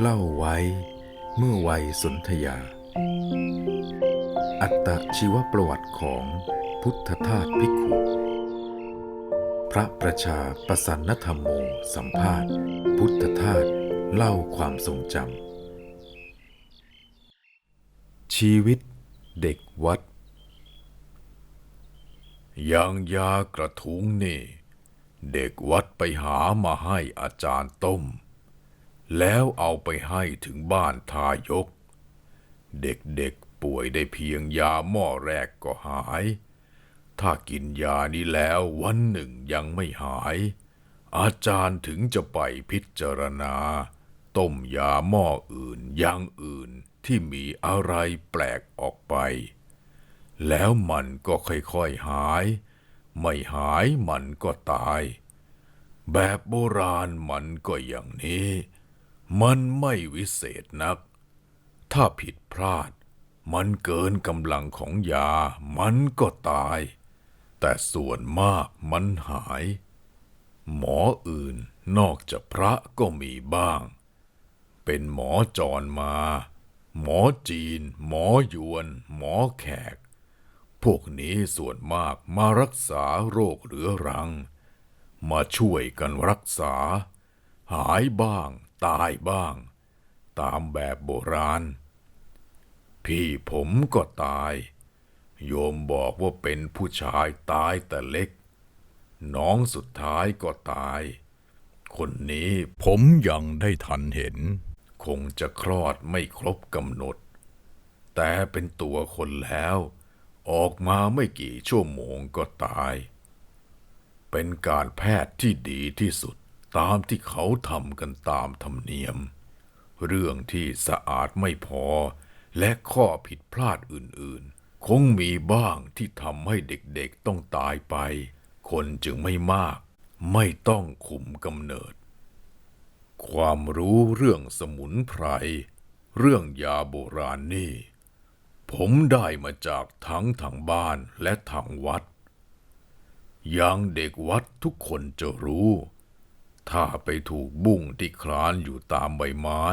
เล่าไว้เมื่อวัยสนธยา อัตชีวประวัติของพุทธทาสภิกขุ พระประชาประสันนธรรมโมสัมภาษณ์ พุทธทาสเล่าความทรงจำ ชีวิตเด็กวัดยางยากระทุงนี่ เด็กวัดไปหามาให้อาจารย์ต้ม แล้วเอาไปให้ถึงบ้านทายก เด็กๆป่วยได้เพียงยาหม้อแรกก็หาย ถ้ากินยานี้แล้ววันหนึ่งยังไม่หาย อาจารย์ถึงจะไปพิจารณา ต้มยาหม้ออื่นอย่างอื่นที่มีอะไรแปลกออกไป แล้วมันก็ค่อยๆหาย ไม่หายมันก็ตาย แบบโบราณมันก็อย่างนี้ มันไม่วิเศษนัก ถ้าผิดพลาด มันเกินกำลังของยา มันก็ตาย แต่ส่วนมากมันหาย หมออื่นนอกจากพระก็มีบ้าง เป็นหมอจรมา หมอจีน หมอยวน หมอแขก พวกนี้ส่วนมากมารักษาโรคเรื้อรัง มาช่วยกันรักษา หายบ้าง ตายบ้าง ตามแบบโบราณ พี่ผมก็ตาย โยมบอกว่าเป็นผู้ชายตายแต่เล็ก น้องสุดท้ายก็ตาย คนนี้ผมยังได้ทันเห็น คงจะคลอดไม่ครบกำหนด แต่เป็นตัวคนแล้ว ออกมาไม่กี่ชั่วโมงก็ตาย เป็นการแพทย์ที่ดีที่สุด ตามที่เขาทำกันตามธรรมเนียม เรื่องที่สะอาดไม่พอ และข้อผิดพลาดอื่นๆ คงมีบ้างที่ทำให้เด็กๆต้องตายไป คนจึงไม่มาก ไม่ต้องคุมกำเนิด ความรู้เรื่องสมุนไพร เรื่องยาโบราณนี่ ผมได้มาจากทั้งทางบ้านและทางวัดอย่างเด็กวัดทุกคนจะรู้ ถ้าไปถูกบุ้งที่คลานอยู่ตามใบไม้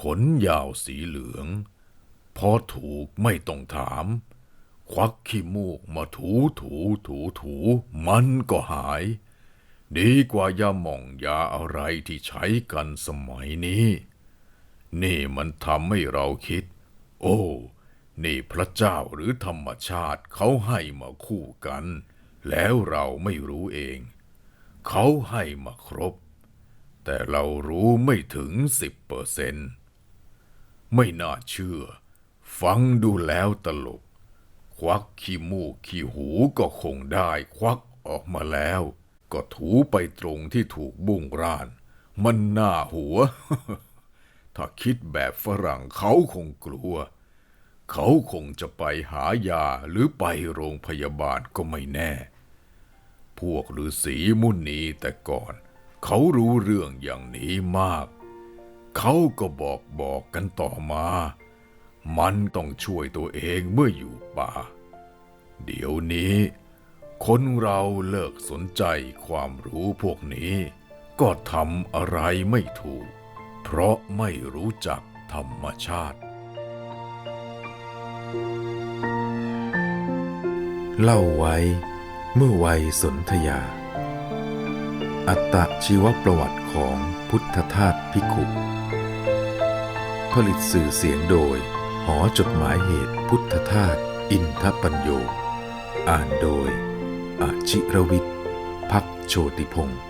ขนยาวสีเหลือง พอถูกไม่ต้องถาม ควักขี้มูกมาถูถูถูถูมันก็หาย ดีกว่ายาหม่องยาอะไรที่ใช้กันสมัยนี้ นี่มันทำให้เราคิด โอ้ นี่พระเจ้าหรือธรรมชาติเขาให้มาคู่กัน แล้วเราไม่รู้เอง เขาให้มาครบ แต่เรารู้ไม่ถึงสิบเปอร์เซนไม่น่าเชื่อ ฟังดูแล้วตลก ควักขี้มูกขี้หูก็คงได้ ควักออกมาแล้ว ก็ถูไปตรงที่ถูกบุ้งร่าน มันน่าหัว ถ้าคิดแบบฝรั่งเขาคงกลัว เขาคงจะไปหายาหรือไปโรงพยาบาลก็ไม่แน่ วกฤาษีมุนีแต่ก่อน เขารู้เรื่องอย่างนี้มาก เขาก็บอกบอกกันต่อมา มันต้องช่วยตัวเองเมื่ออยู่ป่า เดี๋ยวนี้ คนเราเลิกสนใจความรู้พวกนี้ ก็ทำอะไรไม่ถูก เพราะไม่รู้จักธรรมชาติเล่าไว้ เมื่อวัยสนธยา อัตชีวประวัติของพุทธทาสพิขุ ผลิตสื่อเสียงโดย หอจดหมายเหตุพุทธทาสอินทปัญโย อ่านโดยอาชิรวิทย์พักโชติพงศ์